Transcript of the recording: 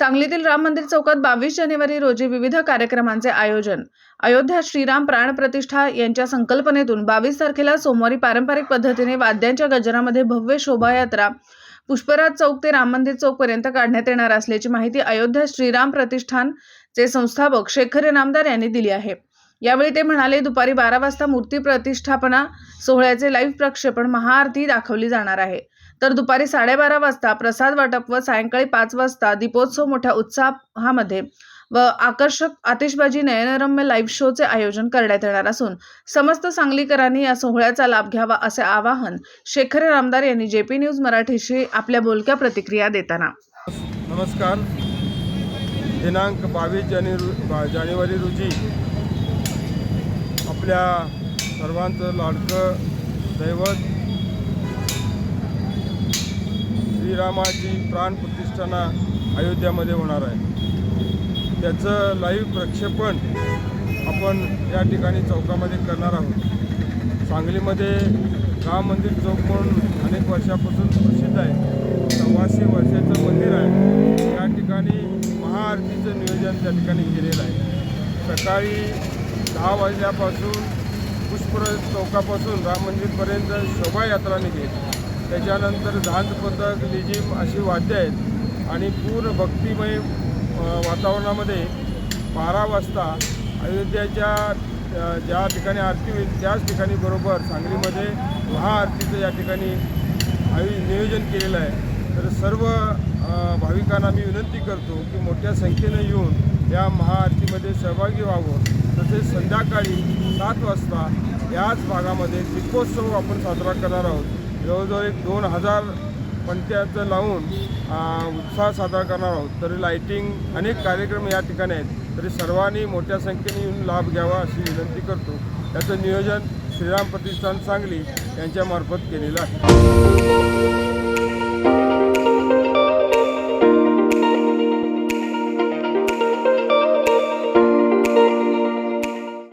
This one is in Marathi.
सांगलीतील राम मंदिर चौकात बावीस जानेवारी रोजी विविध कार्यक्रमांचे आयोजन. अयोध्या श्रीराम प्राण प्रतिष्ठा यांच्या संकल्पनेतून बावीस तारखेला सोमवारी पारंपरिक पद्धतीने वाद्यांच्या गजरामध्ये भव्य शोभायात्रा पुष्पराज चौक ते राम मंदिर चौक पर्यंत काढण्यात येणार असल्याची माहिती अयोध्या श्रीराम प्रतिष्ठानचे संस्थापक शेखर नामदार यांनी दिली आहे. यावेळी ते म्हणाले दुपारी बारा वाजता मूर्ती प्रतिष्ठापना सोहळ्याचे लाईव्ह प्रक्षेपण महाआरती दाखवली जाणार आहे. तर दुपारी साडेबारा वाजता प्रसाद वाटप व सायंकाळी पाच वाजता दीपोत्सव मोठ्या उत्साहामध्ये व आकर्षक आतिषबाजी नयनरम्य लाईव्ह शोचे आयोजन करण्यात येणार असून समस्त सांगलीकरांनी या सोहळ्याचा लाभ घ्यावा असे आवाहन शेखर रामदार यांनी जेपी न्यूज मराठीशी आपल्या बोलक्या प्रतिक्रिया देताना. नमस्कार. दिनांक बावीस जानेवारी जानेवारी रोजी आपल्या सर्वांचं लाडकं दैवत श्रीरामाची प्राण प्रतिष्ठाना अयोध्यामध्ये होणार आहे. त्याचं लाईव्ह प्रक्षेपण आपण या ठिकाणी चौकामध्ये करणार आहोत. सांगलीमध्ये राम मंदिर चौक म्हणून अनेक वर्षापासून प्रसिद्ध आहे. सव्वाशे वर्षाचं मंदिर आहे. या ठिकाणी महाआरतीचं नियोजन त्या ठिकाणी केलेलं आहे. सकाळी दहा वाजल्यापासून पुष्पर चौकापासून राम मंदिरपर्यंत शोभायात्रा निघेल. त्याच्यानंतर झांज पथक लिजिम अशी वाद्य आहेत. आणि पूर्ण भक्तिमय वातावरणामध्ये बारा वाजता अयोध्याच्या ज्या ठिकाणी आरती होईल त्याच ठिकाणी बरोबर सांगलीमध्ये महाआरतीचं या ठिकाणी आयु नियोजन केलेलं आहे. तर सर्व भाविकांना मी विनंती करतो की मोठ्या संख्येनं येऊन या महाआरतीमध्ये सहभागी व्हावं. तसेच संध्याकाळी सात वाजता याच भागामध्ये दीपोत्सव आपण साजरा करणार आहोत. जवळजवळ एक दोन हजार पणत्याचं लावून उत्साह साजरा करणार आहोत. तरी लाईटिंग अनेक कार्यक्रम या ठिकाणी आहेत. तरी सर्वांनी मोठ्या संख्येने येऊन लाभ घ्यावा अशी विनंती करतो. त्याचं नियोजन श्रीराम प्रतिष्ठान सांगली यांच्यामार्फत केलेलं आहे.